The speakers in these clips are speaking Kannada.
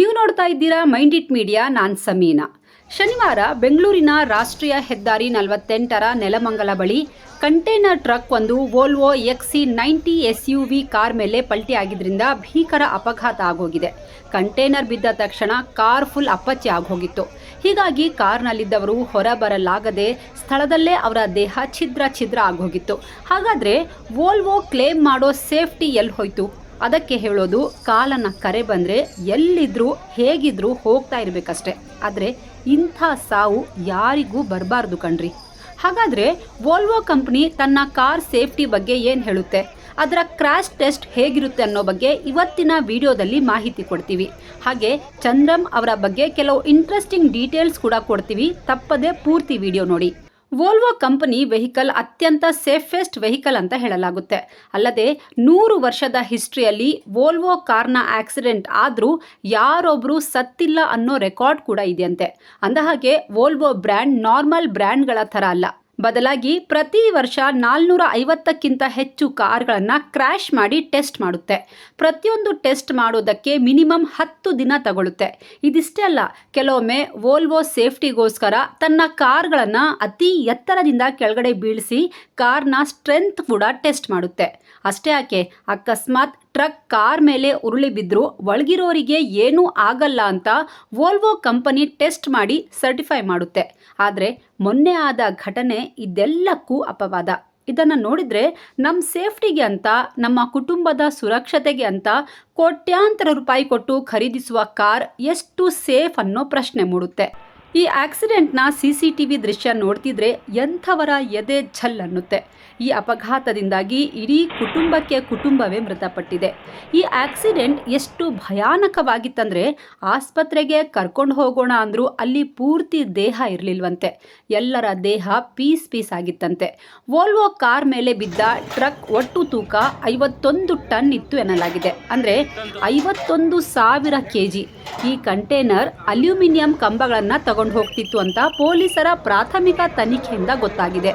ನೀವು ನೋಡ್ತಾ ಇದ್ದೀರಾ ಮೈಂಡ್ ಇಟ್ ಮೀಡಿಯಾ, ನಾನ್ ಸಮೀನಾ. ಶನಿವಾರ ಬೆಂಗಳೂರಿನ ರಾಷ್ಟ್ರೀಯ ಹೆದ್ದಾರಿ ನಲವತ್ತೆಂಟರ ನೆಲಮಂಗಲ ಬಳಿ ಕಂಟೈನರ್ ಟ್ರಕ್ ಒಂದು Volvo XC ninety S U V car ಮೇಲೆ ಪಲ್ಟಿಯಾಗಿದ್ದರಿಂದ ಭೀಕರ ಅಪಘಾತ ಆಗೋಗಿದೆ. ಕಂಟೈನರ್ ಬಿದ್ದ ತಕ್ಷಣ ಕಾರ್ ಫುಲ್ ಅಪ್ಪಚ್ಚಿ ಆಗೋಗಿತ್ತು. ಹೀಗಾಗಿ ಕಾರ್ನಲ್ಲಿದ್ದವರು ಹೊರಬರಲಾಗದೆ ಸ್ಥಳದಲ್ಲೇ ಅವರ ದೇಹ ಛಿದ್ರ ಛಿದ್ರ ಆಗೋಗಿತ್ತು. ಹಾಗಾದರೆ ವೋಲ್ವೋ ಕ್ಲೇಮ್ ಮಾಡೋ ಸೇಫ್ಟಿ ಎಲ್ಲಿ ಹೋಯ್ತು? ಅದಕ್ಕೆ ಹೇಳೋದು, ಕಾಲನ ಕರೆ ಬಂದರೆ ಎಲ್ಲಿದ್ರೂ ಹೇಗಿದ್ರೂ ಹೋಗ್ತಾ ಇರಬೇಕಷ್ಟೆ. ಆದರೆ ಇಂಥ ಸಾವು ಯಾರಿಗೂ ಬರಬಾರ್ದು ಕಣ್ರಿ. ಹಾಗಾದರೆ ವೋಲ್ವೋ ಕಂಪ್ನಿ ತನ್ನ ಕಾರ್ ಸೇಫ್ಟಿ ಬಗ್ಗೆ ಏನು ಹೇಳುತ್ತೆ? ಅದರ ಕ್ರ್ಯಾಶ್ ಟೆಸ್ಟ್ ಹೇಗಿರುತ್ತೆ ಅನ್ನೋ ಬಗ್ಗೆ ಇವತ್ತಿನ ವಿಡಿಯೋದಲ್ಲಿ ಮಾಹಿತಿ ಕೊಡ್ತೀವಿ. ಹಾಗೆ ಚಂದ್ರಮ್ ಅವರ ಬಗ್ಗೆ ಕೆಲವು ಇಂಟ್ರೆಸ್ಟಿಂಗ್ ಡೀಟೇಲ್ಸ್ ಕೂಡ ಕೊಡ್ತೀವಿ. ತಪ್ಪದೆ ಪೂರ್ತಿ ವಿಡಿಯೋ ನೋಡಿ. ವೋಲ್ವೋ ಕಂಪನಿ ವೆಹಿಕಲ್ ಅತ್ಯಂತ ಸೇಫೆಸ್ಟ್ ವೆಹಿಕಲ್ ಅಂತ ಹೇಳಲಾಗುತ್ತೆ. ಅಲ್ಲದೆ ನೂರು ವರ್ಷದ ಹಿಸ್ಟ್ರಿಯಲ್ಲಿ ವೋಲ್ವೋ ಕಾರ್ನ ಆಕ್ಸಿಡೆಂಟ್ ಆದರೂ ಯಾರೊಬ್ಬರು ಸತ್ತಿಲ್ಲ ಅನ್ನೋ ರೆಕಾರ್ಡ್ ಕೂಡ ಇದೆಯಂತೆ. ಅಂದಹಾಗೆ ವೋಲ್ವೋ ಬ್ರ್ಯಾಂಡ್ ನಾರ್ಮಲ್ ಬ್ರ್ಯಾಂಡ್ಗಳ ಥರ ಅಲ್ಲ. ಬದಲಾಗಿ ಪ್ರತಿ ವರ್ಷ ನಾಲ್ನೂರ ಐವತ್ತಕ್ಕಿಂತ ಹೆಚ್ಚು ಕಾರ್ಗಳನ್ನು ಕ್ರ್ಯಾಶ್ ಮಾಡಿ ಟೆಸ್ಟ್ ಮಾಡುತ್ತೆ. ಪ್ರತಿಯೊಂದು ಟೆಸ್ಟ್ ಮಾಡೋದಕ್ಕೆ ಮಿನಿಮಮ್ ಹತ್ತು ದಿನ ತಗೊಳ್ಳುತ್ತೆ ಇದಿಷ್ಟೇ ಅಲ್ಲ, ಕೆಲವೊಮ್ಮೆ ವೋಲ್ವೋ ಸೇಫ್ಟಿಗೋಸ್ಕರ ತನ್ನ ಕಾರ್ಗಳನ್ನು ಅತಿ ಎತ್ತರದಿಂದ ಕೆಳಗಡೆ ಬೀಳಿಸಿ ಕಾರ್ನ ಸ್ಟ್ರೆಂತ್ ಕೂಡ ಟೆಸ್ಟ್ ಮಾಡುತ್ತೆ. ಅಷ್ಟೇ ಯಾಕೆ, ಅಕಸ್ಮಾತ್ ಟ್ರಕ್ ಕಾರ್ ಮೇಲೆ ಉರುಳಿ ಬಿದ್ದರೂ ಒಳಗಿರೋರಿಗೆ ಏನೂ ಆಗಲ್ಲ ಅಂತ ವೋಲ್ವೋ ಕಂಪನಿ ಟೆಸ್ಟ್ ಮಾಡಿ ಸರ್ಟಿಫೈ ಮಾಡುತ್ತೆ. ಆದರೆ ಮೊನ್ನೆ ಆದ ಘಟನೆ ಇದೆಲ್ಲಕ್ಕೂ ಅಪವಾದ. ಇದನ್ನು ನೋಡಿದರೆ ನಮ್ಮ ಸೇಫ್ಟಿಗೆ ಅಂತ, ನಮ್ಮ ಕುಟುಂಬದ ಸುರಕ್ಷತೆಗೆ ಅಂತ ಕೋಟ್ಯಾಂತರ ರೂಪಾಯಿ ಕೊಟ್ಟು ಖರೀದಿಸುವ ಕಾರ್ ಎಷ್ಟು ಸೇಫ್ ಅನ್ನೋ ಪ್ರಶ್ನೆ ಮೂಡುತ್ತೆ. ಈ ಆಕ್ಸಿಡೆಂಟ್ನ ಸಿ ಸಿ ಟಿ ವಿ ದೃಶ್ಯ ನೋಡ್ತಿದ್ರೆ ಎಂಥವರ ಎದೆ ಝಲ್ ಅನ್ನುತ್ತೆ. ಈ ಅಪಘಾತದಿಂದಾಗಿ ಇಡೀ ಕುಟುಂಬಕ್ಕೆ ಕುಟುಂಬವೇ ಮೃತಪಟ್ಟಿದೆ. ಈ ಆಕ್ಸಿಡೆಂಟ್ ಎಷ್ಟು ಭಯಾನಕವಾಗಿತ್ತಂದರೆ ಆಸ್ಪತ್ರೆಗೆ ಕರ್ಕೊಂಡು ಹೋಗೋಣ ಅಂದರೂ ಅಲ್ಲಿ ಪೂರ್ತಿ ದೇಹ ಇರಲಿಲ್ವಂತೆ. ಎಲ್ಲರ ದೇಹ ಪೀಸ್ ಪೀಸ್ ಆಗಿತ್ತಂತೆ. ವೋಲ್ವೋ ಕಾರ್ ಮೇಲೆ ಬಿದ್ದ ಟ್ರಕ್ ಒಟ್ಟು ತೂಕ ಐವತ್ತೊಂದು ಟನ್ ಇತ್ತು ಎನ್ನಲಾಗಿದೆ. ಅಂದರೆ ಐವತ್ತೊಂದು ಸಾವಿರ ಕೆ ಜಿ ಈ ಕಂಟೈನರ್ ಅಲ್ಯೂಮಿನಿಯಂ ಕಂಬಗಳನ್ನು ತಗೊಂಡು ಹೋಗ್ತಿತ್ತು ಅಂತ ಪೊಲೀಸರ ಪ್ರಾಥಮಿಕ ತನಿಖೆಯಿಂದ ಗೊತ್ತಾಗಿದೆ.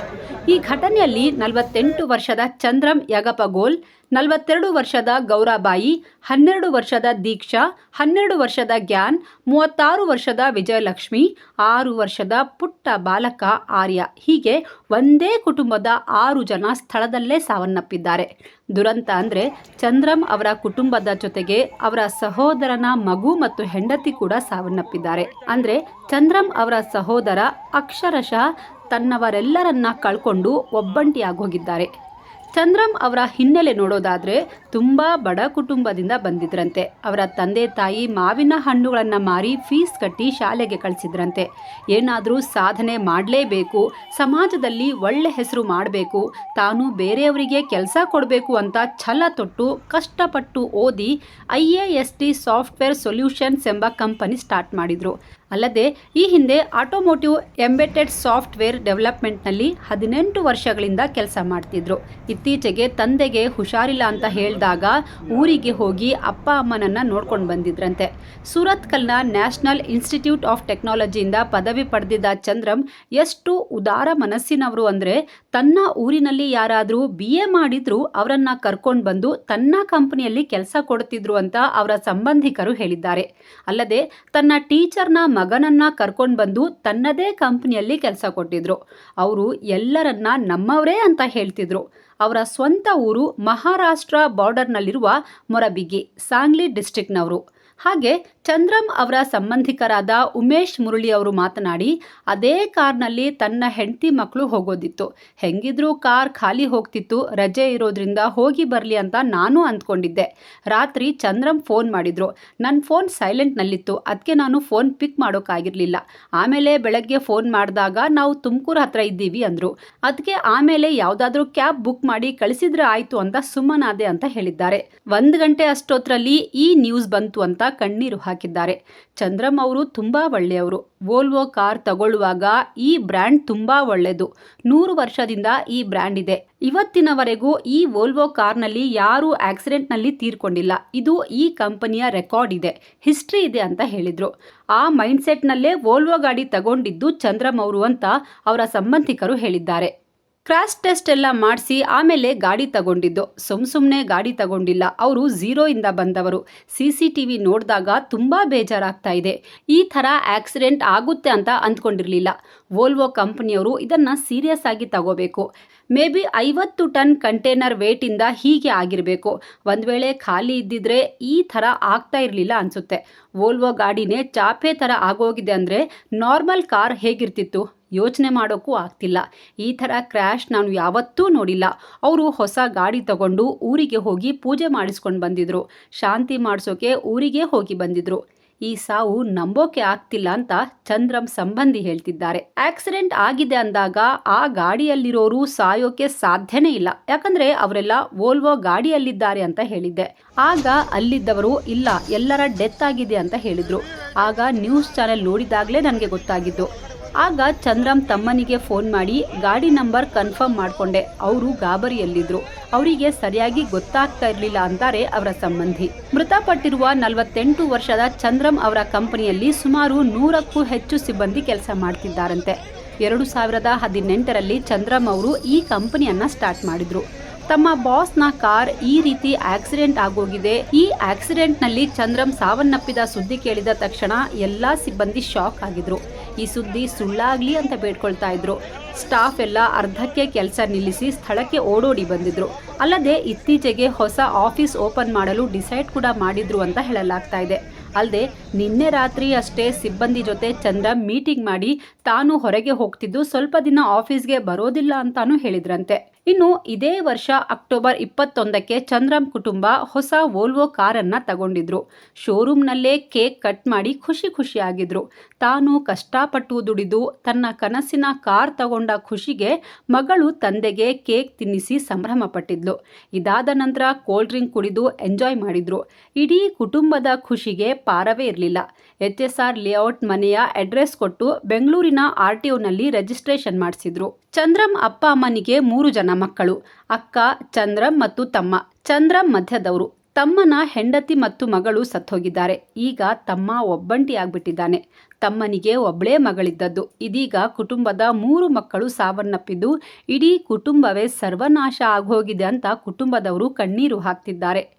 ಈ ಘಟನೆಯಲ್ಲಿ ನಲವತ್ತೆಂಟು ವರ್ಷದ ಚಂದ್ರಂ ಯಗಪಗೋಲ್, ನಲವತ್ತೆರಡು ವರ್ಷದ ಗೌರಾಬಾಯಿ, ಹನ್ನೆರಡು ವರ್ಷದ ದೀಕ್ಷಾ, ಹನ್ನೆರಡು ವರ್ಷದ ಗ್ಯಾನ್ ಮೂವತ್ತಾರು ವರ್ಷದ ವಿಜಯಲಕ್ಷ್ಮಿ, ಆರು ವರ್ಷದ ಪುಟ್ಟ ಬಾಲಕ ಆರ್ಯ. ಹೀಗೆ ಒಂದೇ ಕುಟುಂಬದ ಆರು ಜನ ಸ್ಥಳದಲ್ಲೇ ಸಾವನ್ನಪ್ಪಿದ್ದಾರೆ. ದುರಂತ ಅಂದರೆ ಚಂದ್ರಂ ಅವರ ಕುಟುಂಬದ ಜೊತೆಗೆ ಅವರ ಸಹೋದರನ ಮಗು ಮತ್ತು ಹೆಂಡತಿ ಕೂಡ ಸಾವನ್ನಪ್ಪಿದ್ದಾರೆ. ಅಂದರೆ ಚಂದ್ರಂ ಅವರ ಸಹೋದರ ಅಕ್ಷರಶಃ ತನ್ನವರೆಲ್ಲರನ್ನ ಕಳ್ಕೊಂಡು ಒಬ್ಬಂಟಿಯಾಗೋಗಿದ್ದಾರೆ. ಚಂದ್ರಂ ಅವರ ಹಿನ್ನೆಲೆ ನೋಡೋದಾದರೆ ತುಂಬ ಬಡ ಕುಟುಂಬದಿಂದ ಬಂದಿದ್ರಂತೆ. ಅವರ ತಂದೆ ತಾಯಿ ಮಾವಿನ ಹಣ್ಣುಗಳನ್ನು ಮಾರಿ ಫೀಸ್ ಕಟ್ಟಿ ಶಾಲೆಗೆ ಕಳಿಸಿದ್ರಂತೆ. ಏನಾದರೂ ಸಾಧನೆ ಮಾಡಲೇಬೇಕು, ಸಮಾಜದಲ್ಲಿ ಒಳ್ಳೆ ಹೆಸರು ಮಾಡಬೇಕು, ತಾನು ಬೇರೆಯವರಿಗೆ ಕೆಲಸ ಕೊಡಬೇಕು ಅಂತ ಛಲ ತೊಟ್ಟು ಕಷ್ಟಪಟ್ಟು ಓದಿ I A S T software solutions ಎಂಬ ಕಂಪನಿ ಸ್ಟಾರ್ಟ್ ಮಾಡಿದರು. ಅಲ್ಲದೆ ಈ ಹಿಂದೆ ಆಟೋಮೋಟಿವ್ ಎಂಬೆಟೆಡ್ ಸಾಫ್ಟ್ವೇರ್ ಡೆವಲಪ್ಮೆಂಟ್ನಲ್ಲಿ ಹದಿನೆಂಟು ವರ್ಷಗಳಿಂದ ಕೆಲಸ ಮಾಡ್ತಿದ್ರು. ಇತ್ತೀಚೆಗೆ ತಂದೆಗೆ ಹುಷಾರಿಲ್ಲ ಅಂತ ಹೇಳಿದಾಗ ಊರಿಗೆ ಹೋಗಿ ಅಪ್ಪ ಅಮ್ಮನನ್ನು ನೋಡ್ಕೊಂಡು ಬಂದಿದ್ರಂತೆ. ಸೂರತ್ಕಲ್ನ ನ್ಯಾಷನಲ್ ಇನ್ಸ್ಟಿಟ್ಯೂಟ್ ಆಫ್ ಟೆಕ್ನಾಲಜಿಯಿಂದ ಪದವಿ ಪಡೆದಿದ್ದ ಚಂದ್ರಂ ಎಷ್ಟು ಉದಾರ ಮನಸ್ಸಿನವರು ಅಂದರೆ ತನ್ನ ಊರಿನಲ್ಲಿ ಯಾರಾದರೂ ಬಿ ಎ ಮಾಡಿದ್ರು ಅವರನ್ನು ಕರ್ಕೊಂಡು ಬಂದು ತನ್ನ ಕಂಪನಿಯಲ್ಲಿ ಕೆಲಸ ಕೊಡ್ತಿದ್ರು ಅಂತ ಅವರ ಸಂಬಂಧಿಕರು ಹೇಳಿದ್ದಾರೆ. ಅಲ್ಲದೆ ತನ್ನ ಟೀಚರ್ನ ಮಗನನ್ನ ಕರ್ಕೊಂಡು ಬಂದು ತನ್ನದೇ ಕಂಪನಿಯಲ್ಲಿ ಕೆಲಸ ಕೊಟ್ಟಿದ್ರು. ಅವರು ಎಲ್ಲರನ್ನ ನಮ್ಮವರೇ ಅಂತ ಹೇಳ್ತಿದ್ರು. ಅವರ ಸ್ವಂತ ಊರು ಮಹಾರಾಷ್ಟ್ರ ಬಾರ್ಡರ್ನಲ್ಲಿರುವ ಮೊರಬಿಗಿ ಸಾಂಗ್ಲಿ ಡಿಸ್ಟ್ರಿಕ್ಟ್ನವರು ಹಾಗೆ ಚಂದ್ರಂ ಅವರ ಸಂಬಂಧಿಕರಾದ ಉಮೇಶ್ ಮುರಳಿ ಅವರು ಮಾತನಾಡಿ, ಅದೇ ಕಾರ್ನಲ್ಲಿ ತನ್ನ ಹೆಂಡತಿ ಮಕ್ಕಳು ಹೋಗೋದಿತ್ತು. ಹೆಂಗಿದ್ರೂ ಕಾರ್ ಖಾಲಿ ಹೋಗ್ತಿತ್ತು, ರಜೆ ಇರೋದ್ರಿಂದ ಹೋಗಿ ಬರಲಿ ಅಂತ ನಾನು ಅಂದ್ಕೊಂಡಿದ್ದೆ. ರಾತ್ರಿ ಚಂದ್ರಂ ಫೋನ್ ಮಾಡಿದ್ರು. ನನ್ನ ಫೋನ್ ಸೈಲೆಂಟ್ನಲ್ಲಿತ್ತು ಅದಕ್ಕೆ ನಾನು ಫೋನ್ ಪಿಕ್ ಮಾಡೋಕ್ಕಾಗಿರಲಿಲ್ಲ ಆಮೇಲೆ ಬೆಳಗ್ಗೆ ಫೋನ್ ಮಾಡಿದಾಗ ನಾವು ತುಮಕೂರು ಹತ್ರ ಇದ್ದೀವಿ ಅಂದರು. ಅದಕ್ಕೆ ಆಮೇಲೆ ಯಾವುದಾದ್ರೂ ಕ್ಯಾಬ್ ಬುಕ್ ಮಾಡಿ ಕಳಿಸಿದ್ರೆ ಆಯಿತು ಅಂತ ಸುಮ್ಮನಾದೆ ಅಂತ ಹೇಳಿದ್ದಾರೆ. ಒಂದು ಗಂಟೆ ಅಷ್ಟೊತ್ತರಲ್ಲಿ ಈ ನ್ಯೂಸ್ ಬಂತು ಅಂತ ಕಣ್ಣೀರು ಹಾಕಿದ್ದಾರೆ. ಚಂದ್ರಮ್ ಅವರು ತುಂಬ ಒಳ್ಳೆಯವರು. ವೋಲ್ವೋ ಕಾರ್ ತಗೊಳ್ಳುವಾಗ ಈ ಬ್ರ್ಯಾಂಡ್ ತುಂಬ ಒಳ್ಳೆಯದು. ನೂರು ವರ್ಷದಿಂದ ಈ ಬ್ರ್ಯಾಂಡ್ ಇದೆ. ಇವತ್ತಿನವರೆಗೂ ಈ ವೋಲ್ವೋ ಕಾರ್ನಲ್ಲಿ ಯಾರೂ ಆಕ್ಸಿಡೆಂಟ್ನಲ್ಲಿ ತೀರ್ಕೊಂಡಿಲ್ಲ. ಇದು ಈ ಕಂಪನಿಯ ರೆಕಾರ್ಡ್ ಇದೆ. ಹಿಸ್ಟ್ರಿ ಇದೆ ಅಂತ ಹೇಳಿದರು. ಆ ಮೈಂಡ್ಸೆಟ್ನಲ್ಲೇ ವೋಲ್ವೋ ಗಾಡಿ ತಗೊಂಡಿದ್ದು ಚಂದ್ರಮ್ ಅವರು ಅಂತ ಅವರ ಸಂಬಂಧಿಕರು ಹೇಳಿದ್ದಾರೆ. ಕ್ರಾಶ್ ಟೆಸ್ಟ್ ಎಲ್ಲ ಮಾಡಿಸಿ ಆಮೇಲೆ ಗಾಡಿ ತಗೊಂಡಿದ್ದು. ಸುಮ್ ಸುಮ್ಮನೆ ಗಾಡಿ ತಗೊಂಡಿಲ್ಲ. ಅವರು ಝೀರೋಯಿಂದ ಬಂದವರು. ಸಿ ಸಿ ಟಿ ವಿ ನೋಡಿದಾಗ ತುಂಬ ಬೇಜಾರಾಗ್ತಾ ಇದೆ. ಈ ಥರ ಆಕ್ಸಿಡೆಂಟ್ ಆಗುತ್ತೆ ಅಂತ ಅಂದ್ಕೊಂಡಿರಲಿಲ್ಲ. ವೋಲ್ವೋ ಕಂಪ್ನಿಯವರು ಇದನ್ನು ಸೀರಿಯಸ್ ಆಗಿ ತಗೋಬೇಕು. ಮೇ ಬಿ ಐವತ್ತು ಟನ್ ಕಂಟೈನರ್ ವೇಟಿಂದ ಹೀಗೆ ಆಗಿರಬೇಕು. ಒಂದು ವೇಳೆ ಖಾಲಿ ಇದ್ದಿದ್ರೆ ಈ ಥರ ಆಗ್ತಾ ಇರಲಿಲ್ಲ ಅನಿಸುತ್ತೆ. ವೋಲ್ವೋ ಗಾಡಿನೇ ಚಾಪೆ ಥರ ಆಗೋಗಿದೆ ಅಂದರೆ ನಾರ್ಮಲ್ ಕಾರ್ ಹೇಗಿರ್ತಿತ್ತು? ಯೋಚನೆ ಮಾಡೋಕ್ಕೂ ಆಗ್ತಿಲ್ಲ. ಈ ಥರ ಕ್ರ್ಯಾಶ್ ನಾನು ಯಾವತ್ತೂ ನೋಡಿಲ್ಲ. ಅವರು ಹೊಸ ಗಾಡಿ ತಗೊಂಡು ಊರಿಗೆ ಹೋಗಿ ಪೂಜೆ ಮಾಡಿಸ್ಕೊಂಡು ಬಂದಿದ್ರು. ಶಾಂತಿ ಮಾಡಿಸೋಕೆ ಊರಿಗೆ ಹೋಗಿ ಬಂದಿದ್ರು. ಈ ಸಾವು ನಂಬೋಕೆ ಆಗ್ತಿಲ್ಲ ಅಂತ ಚಂದ್ರಂ ಸಂಬಂಧಿ ಹೇಳ್ತಿದ್ದಾರೆ. ಆಕ್ಸಿಡೆಂಟ್ ಆಗಿದೆ ಅಂದಾಗ ಆ ಗಾಡಿಯಲ್ಲಿರೋರು ಸಾಯೋಕೆ ಸಾಧ್ಯನೇ ಇಲ್ಲ. ಯಾಕಂದ್ರೆ ಅವರೆಲ್ಲ ವೋಲ್ವೋ ಗಾಡಿಯಲ್ಲಿದ್ದಾರೆ ಅಂತ ಹೇಳಿದ್ದೆ. ಆಗ ಅಲ್ಲಿದ್ದವರು, ಇಲ್ಲ, ಎಲ್ಲರ ಡೆತ್ ಆಗಿದೆ ಅಂತ ಹೇಳಿದ್ರು. ಆಗ ನ್ಯೂಸ್ ಚಾನೆಲ್ ನೋಡಿದಾಗಲೇ ನನಗೆ ಗೊತ್ತಾಗಿದ್ದು. ಆಗ ಚಂದ್ರಂ ತಮ್ಮನಿಗೆ ಫೋನ್ ಮಾಡಿ ಗಾಡಿ ನಂಬರ್ ಕನ್ಫರ್ಮ್ ಮಾಡಿಕೊಂಡೆ. ಅವರು ಗಾಬರಿಯಲ್ಲಿದ್ರು. ಅವರಿಗೆ ಸರಿಯಾಗಿ ಗೊತ್ತಾಗ್ತಾ ಇರಲಿಲ್ಲ ಅಂತಾರೆ ಅವರ ಸಂಬಂಧಿ. ಮೃತಪಟ್ಟಿರುವ ನಲವತ್ತೆಂಟು ವರ್ಷದ ಚಂದ್ರಂ ಅವರ ಕಂಪನಿಯಲ್ಲಿ ಸುಮಾರು ನೂರಕ್ಕೂ ಹೆಚ್ಚು ಸಿಬ್ಬಂದಿ ಕೆಲಸ ಮಾಡ್ತಿದ್ದಾರಂತೆ. ಎರಡು ಸಾವಿರದ ಹದಿನೆಂಟರಲ್ಲಿ ಚಂದ್ರಂ ಅವರು ಈ ಕಂಪನಿಯನ್ನ ಸ್ಟಾರ್ಟ್ ಮಾಡಿದ್ರು. ತಮ್ಮ ಬಾಸ್ನ ಕಾರ್ ಈ ರೀತಿ ಆಕ್ಸಿಡೆಂಟ್ ಆಗೋಗಿದೆ. ಈ ಆಕ್ಸಿಡೆಂಟ್ನಲ್ಲಿ ಚಂದ್ರಂ ಸಾವನ್ನಪ್ಪಿದ ಸುದ್ದಿ ಕೇಳಿದ ತಕ್ಷಣ ಎಲ್ಲಾ ಸಿಬ್ಬಂದಿ ಶಾಕ್ ಆಗಿದ್ರು. ಈ ಸುದ್ದಿ ಸುಳ್ಳಾಗ್ಲಿ ಅಂತ ಬೇಡ್ಕೊಳ್ತಾ ಇದ್ರು. ಸ್ಟಾಫ್ ಎಲ್ಲ ಅರ್ಧಕ್ಕೆ ಕೆಲಸ ನಿಲ್ಲಿಸಿ ಸ್ಥಳಕ್ಕೆ ಓಡೋಡಿ ಬಂದಿದ್ರು. ಅಲ್ಲದೆ ಇತ್ತೀಚೆಗೆ ಹೊಸ ಆಫೀಸ್ ಓಪನ್ ಮಾಡಲು ಡಿಸೈಡ್ ಕೂಡ ಮಾಡಿದ್ರು ಅಂತ ಹೇಳಲಾಗ್ತಾ ಇದೆ. ಅಲ್ಲದೆ ನಿನ್ನೆ ರಾತ್ರಿ ಅಷ್ಟೇ ಸಿಬ್ಬಂದಿ ಜೊತೆ ಚಂದ್ರ ಮೀಟಿಂಗ್ ಮಾಡಿ ತಾನು ಹೊರಗೆ ಹೋಗ್ತಿದ್ದು ಸ್ವಲ್ಪ ದಿನ ಆಫೀಸ್ಗೆ ಬರೋದಿಲ್ಲ ಅಂತಾನು ಹೇಳಿದ್ರಂತೆ. ಇನ್ನು ಇದೇ ವರ್ಷ ಅಕ್ಟೋಬರ್ ಇಪ್ಪತ್ತೊಂದಕ್ಕೆ ಚಂದ್ರಂ ಕುಟುಂಬ ಹೊಸ ವೋಲ್ವೋ ಕಾರನ್ನ ತಗೊಂಡಿದ್ರು. ಶೋರೂಮ್ನಲ್ಲೇ ಕೇಕ್ ಕಟ್ ಮಾಡಿ ಖುಷಿ ಖುಷಿಯಾಗಿದ್ರು. ತಾನು ಕಷ್ಟಪಟ್ಟು ದುಡಿದು ತನ್ನ ಕನಸಿನ ಕಾರ್ ತಗೊಂಡ ಖುಷಿಗೆ ಮಗಳು ತಂದೆಗೆ ಕೇಕ್ ತಿನ್ನಿಸಿ ಸಂಭ್ರಮ ಪಟ್ಟಿದ್ಲು ಇದಾದ ನಂತರ ಕೋಲ್ಡ್ ಡ್ರಿಂಕ್ ಕುಡಿದು ಎಂಜಾಯ್ ಮಾಡಿದ್ರು. ಇಡೀ ಕುಟುಂಬದ ಖುಷಿಗೆ ಪಾರವೇ ಇರಲಿಲ್ಲ. ಎಚ್ ಎಸ್ ಆರ್ ಲೇಔಟ್ ಮನೆಯ ಅಡ್ರೆಸ್ ಕೊಟ್ಟು ಬೆಂಗಳೂರಿನ ಆರ್ ಟಿ ಒನಲ್ಲಿ ರಿಜಿಸ್ಟ್ರೇಷನ್ ಮಾಡಿಸಿದ್ರು. ಚಂದ್ರಂ ಅಪ್ಪ ಅಮ್ಮನಿಗೆ ಮೂರು ಜನ ಮಕ್ಕಳು, ಅಕ್ಕ, ಚಂದ್ರಂ ಮತ್ತು ತಮ್ಮ. ಚಂದ್ರ ಮಧ್ಯದವರು. ತಮ್ಮನ ಹೆಂಡತಿ ಮತ್ತು ಮಗಳು ಸತ್ತೋಗಿದ್ದಾರೆ. ಈಗ ತಮ್ಮ ಒಬ್ಬಂಟಿ ಆಗ್ಬಿಟ್ಟಿದ್ದಾನೆ ತಮ್ಮನಿಗೆ ಒಬ್ಬಳೇ ಮಗಳಿದ್ದದ್ದು. ಇದೀಗ ಕುಟುಂಬದ ಮೂರು ಮಕ್ಕಳು ಸಾವನ್ನಪ್ಪಿದ್ದು, ಇಡೀ ಕುಟುಂಬವೇ ಸರ್ವನಾಶ ಆಗೋಗಿದೆ ಅಂತ ಕುಟುಂಬದವರು ಕಣ್ಣೀರು ಹಾಕ್ತಿದ್ದಾರೆ.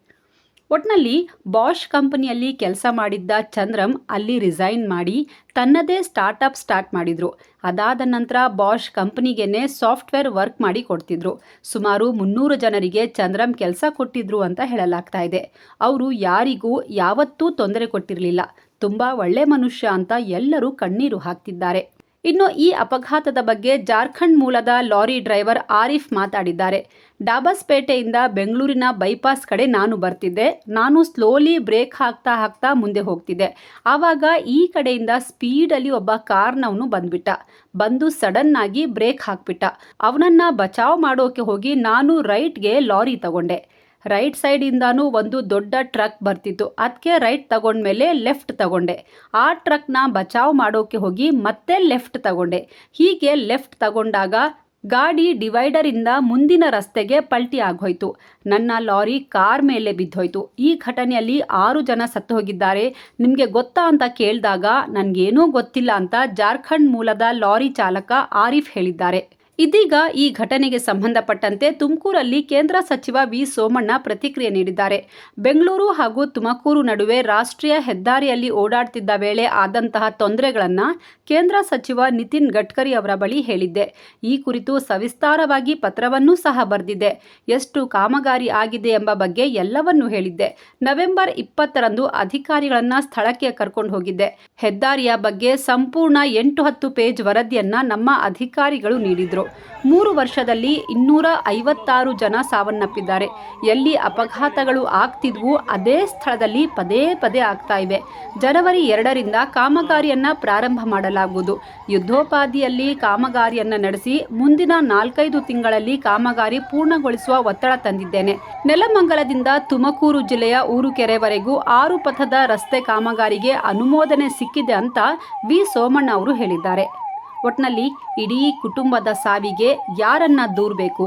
ಒಟ್ನಲ್ಲಿ ಬಾಷ್ ಕಂಪನಿಯಲ್ಲಿ ಕೆಲಸ ಮಾಡಿದ್ದ ಚಂದ್ರಂ ಅಲ್ಲಿ ರಿಸೈನ್ ಮಾಡಿ ತನ್ನದೇ ಸ್ಟಾರ್ಟಪ್ ಸ್ಟಾರ್ಟ್ ಮಾಡಿದ್ರು. ಅದಾದ ನಂತರ ಬಾಷ್ ಕಂಪನಿಗೇನೆ ಸಾಫ್ಟ್ವೇರ್ ವರ್ಕ್ ಮಾಡಿ ಕೊಡ್ತಿದ್ರು. ಸುಮಾರು ಮುನ್ನೂರು ಜನರಿಗೆ ಚಂದ್ರಂ ಕೆಲಸ ಕೊಟ್ಟಿದ್ರು ಅಂತ ಹೇಳಲಾಗ್ತಾ ಇದೆ. ಅವರು ಯಾರಿಗೂ ಯಾವತ್ತೂ ತೊಂದರೆ ಕೊಟ್ಟಿರಲಿಲ್ಲ. ತುಂಬ ಒಳ್ಳೆ ಮನುಷ್ಯ ಅಂತ ಎಲ್ಲರೂ ಕಣ್ಣೀರು ಹಾಕ್ತಿದ್ದಾರೆ. ಇನ್ನು ಈ ಅಪಘಾತದ ಬಗ್ಗೆ ಜಾರ್ಖಂಡ್ ಮೂಲದ ಲಾರಿ ಡ್ರೈವರ್ ಆರಿಫ್ ಮಾತಾಡಿದ್ದಾರೆ. ಡಾಬಸ್ಪೇಟೆಯಿಂದ ಬೆಂಗಳೂರಿನ ಬೈಪಾಸ್ ಕಡೆ ನಾನು ಬರ್ತಿದ್ದೆ. ನಾನು ಸ್ಲೋಲಿ ಬ್ರೇಕ್ ಹಾಕ್ತಾ ಹಾಕ್ತಾ ಮುಂದೆ ಹೋಗ್ತಿದ್ದೆ. ಆವಾಗ ಈ ಕಡೆಯಿಂದ ಸ್ಪೀಡಲ್ಲಿ ಒಬ್ಬ ಕಾರ್ನವನು ಬಂದ್ಬಿಟ್ಟ. ಬಂದು ಸಡನ್ ಆಗಿ ಬ್ರೇಕ್ ಹಾಕ್ಬಿಟ್ಟ. ಅವನನ್ನ ಬಚಾವ್ ಮಾಡೋಕೆ ಹೋಗಿ ನಾನು ರೈಟ್ಗೆ ಲಾರಿ ತಗೊಂಡೆ. ರೈಟ್ ಸೈಡಿಂದನೂ ಒಂದು ದೊಡ್ಡ ಟ್ರಕ್ ಬರ್ತಿತ್ತು. ಅದಕ್ಕೆ ರೈಟ್ ತಗೊಂಡ್ಮೇಲೆ ಲೆಫ್ಟ್ ತಗೊಂಡೆ. ಆ ಟ್ರಕ್ನ ಬಚಾವ್ ಮಾಡೋಕೆ ಹೋಗಿ ಮತ್ತೆ ಲೆಫ್ಟ್ ತಗೊಂಡೆ. ಹೀಗೆ ಲೆಫ್ಟ್ ತಗೊಂಡಾಗ ಗಾಡಿ ಡಿವೈಡರಿಂದ ಮುಂದಿನ ರಸ್ತೆಗೆ ಪಲ್ಟಿ ಆಗೋಯ್ತು ನನ್ನ ಲಾರಿ ಕಾರ್ ಮೇಲೆ ಬಿದ್ದೋಯ್ತು. ಈ ಘಟನೆಯಲ್ಲಿ ಆರು ಜನ ಸತ್ತು ಹೋಗಿದ್ದಾರೆ ನಿಮಗೆ ಗೊತ್ತಾ ಅಂತ ಕೇಳಿದಾಗ ನನಗೇನೂ ಗೊತ್ತಿಲ್ಲ ಅಂತ ಜಾರ್ಖಂಡ್ ಮೂಲದ ಲಾರಿ ಚಾಲಕ ಆರಿಫ್ ಹೇಳಿದ್ದಾರೆ. ಇದೀಗ ಈ ಘಟನೆಗೆ ಸಂಬಂಧಪಟ್ಟಂತೆ ತುಮಕೂರಲ್ಲಿ ಕೇಂದ್ರ ಸಚಿವ ವಿ ಸೋಮಣ್ಣ ಪ್ರತಿಕ್ರಿಯೆ ನೀಡಿದ್ದಾರೆ. ಬೆಂಗಳೂರು ಹಾಗೂ ತುಮಕೂರು ನಡುವೆ ರಾಷ್ಟ್ರೀಯ ಹೆದ್ದಾರಿಯಲ್ಲಿ ಓಡಾಡ್ತಿದ್ದ ವೇಳೆ ಆದಂತಹ ತೊಂದರೆಗಳನ್ನು ಕೇಂದ್ರ ಸಚಿವ ನಿತಿನ್ ಗಡ್ಕರಿ ಅವರ ಬಳಿ ಹೇಳಿದ್ದೆ. ಈ ಕುರಿತು ಸವಿಸ್ತಾರವಾಗಿ ಪತ್ರವನ್ನೂ ಸಹ ಬರೆದಿದ್ದೆ ಎಷ್ಟು ಕಾಮಗಾರಿ ಆಗಿದೆ ಎಂಬ ಬಗ್ಗೆ ಎಲ್ಲವನ್ನೂ ಹೇಳಿದ್ದೆ. ನವೆಂಬರ್ ಇಪ್ಪತ್ತರಂದು ಅಧಿಕಾರಿಗಳನ್ನ ಸ್ಥಳಕ್ಕೆ ಕರ್ಕೊಂಡು ಹೋಗಿದ್ದೆ. ಹೆದ್ದಾರಿಯ ಬಗ್ಗೆ ಸಂಪೂರ್ಣ ಎಂಟು ಹತ್ತು ಪೇಜ್ ವರದಿಯನ್ನ ನಮ್ಮ ಅಧಿಕಾರಿಗಳು ನೀಡಿದ್ರು. ಮೂರು ವರ್ಷದಲ್ಲಿ ಇನ್ನೂರ ಐವತ್ತಾರು ಜನ ಸಾವನ್ನಪ್ಪಿದ್ದಾರೆ. ಎಲ್ಲಿ ಅಪಘಾತಗಳು ಆಗ್ತಿದ್ವು ಅದೇ ಸ್ಥಳದಲ್ಲಿ ಪದೇ ಪದೇ ಆಗ್ತಾ ಇವೆ. ಜನವರಿ ಎರಡರಿಂದ ಕಾಮಗಾರಿಯನ್ನು ಪ್ರಾರಂಭ ಮಾಡಲಾಗುವುದು. ಯುದ್ಧೋಪಾದಿಯಲ್ಲಿ ಕಾಮಗಾರಿಯನ್ನು ನಡೆಸಿ ಮುಂದಿನ ನಾಲ್ಕೈದು ತಿಂಗಳಲ್ಲಿ ಕಾಮಗಾರಿ ಪೂರ್ಣಗೊಳಿಸುವ ಒತ್ತಡ ತಂದಿದ್ದೇನೆ. ನೆಲಮಂಗಲದಿಂದ ತುಮಕೂರು ಜಿಲ್ಲೆಯ ಊರುಕೆರೆವರೆಗೂ ಆರು ಪಥದ ರಸ್ತೆ ಕಾಮಗಾರಿಗೆ ಅನುಮೋದನೆ ಸಿಕ್ಕಿದೆ ಅಂತ ವಿ ಸೋಮಣ್ಣ ಅವರು ಹೇಳಿದ್ದಾರೆ. ಒಟ್ನಲ್ಲಿ ಇಡೀ ಕುಟುಂಬದ ಸಾವಿಗೆ ಯಾರನ್ನ ದೂರಬೇಕು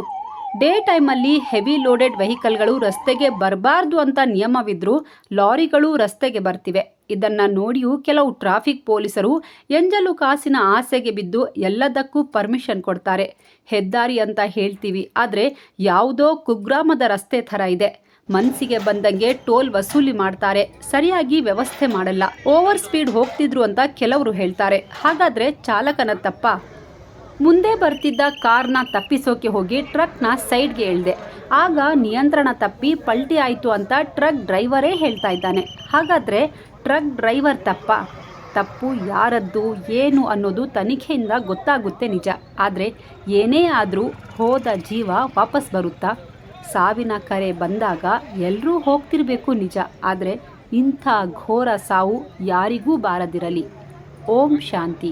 ಡೇ ಟೈಮಲ್ಲಿ ಹೆವಿ ಲೋಡೆಡ್ ವೆಹಿಕಲ್ಗಳು ರಸ್ತೆಗೆ ಬರಬಾರ್ದು ಅಂತ ನಿಯಮವಿದ್ದರೂ ಲಾರಿಗಳು ರಸ್ತೆಗೆ ಬರ್ತಿವೆ. ಇದನ್ನು ನೋಡಿಯೂ ಕೆಲವು ಟ್ರಾಫಿಕ್ ಪೊಲೀಸರು ಎಂಜಲು ಕಾಸಿನ ಆಸೆಗೆ ಬಿದ್ದು ಎಲ್ಲದಕ್ಕೂ ಪರ್ಮಿಷನ್ ಕೊಡ್ತಾರೆ. ಹೆದ್ದಾರಿ ಅಂತ ಹೇಳ್ತೀವಿ, ಆದರೆ ಯಾವುದೋ ಕುಗ್ರಾಮದ ರಸ್ತೆ ಥರ ಇದೆ. ಮನ್ಸಿಗೆ ಬಂದಂಗೆ ಟೋಲ್ ವಸೂಲಿ ಮಾಡ್ತಾರೆ. ಸರಿಯಾಗಿ ವ್ಯವಸ್ಥೆ ಮಾಡಲ್ಲ. ಓವರ್ ಸ್ಪೀಡ್ ಹೋಗ್ತಿದ್ರು ಅಂತ ಕೆಲವರು ಹೇಳ್ತಾರೆ. ಹಾಗಾದ್ರೆ ಚಾಲಕನ ತಪ್ಪ? ಮುಂದೆ ಬರ್ತಿದ್ದ ಕಾರ್ನ ತಪ್ಪಿಸೋಕೆ ಹೋಗಿ ಟ್ರಕ್ನ ಸೈಡ್ಗೆ ಎಳ್ದೆ. ಆಗ ನಿಯಂತ್ರಣ ತಪ್ಪಿ ಪಲ್ಟಿ ಆಯಿತು ಅಂತ ಟ್ರಕ್ ಡ್ರೈವರೇ ಹೇಳ್ತಾ ಇದ್ದಾನೆ. ಹಾಗಾದರೆ ಟ್ರಕ್ ಡ್ರೈವರ್ ತಪ್ಪ? ತಪ್ಪು ಯಾರದ್ದು, ಏನು ಅನ್ನೋದು ತನಿಖೆಯಿಂದ ಗೊತ್ತಾಗುತ್ತೆ ನಿಜ. ಆದರೆ ಏನೇ ಆದರೂ ಹೋದ ಜೀವ ವಾಪಸ್ ಬರುತ್ತಾ? ಸಾವಿನ ಕರೆ ಬಂದಾಗ ಎಲ್ಲರೂ ಹೋಗ್ತಿರಬೇಕು ನಿಜ ಆದರೆ ಇಂಥ ಘೋರ ಸಾವು ಯಾರಿಗೂ ಬಾರದಿರಲಿ. ಓಂ ಶಾಂತಿ.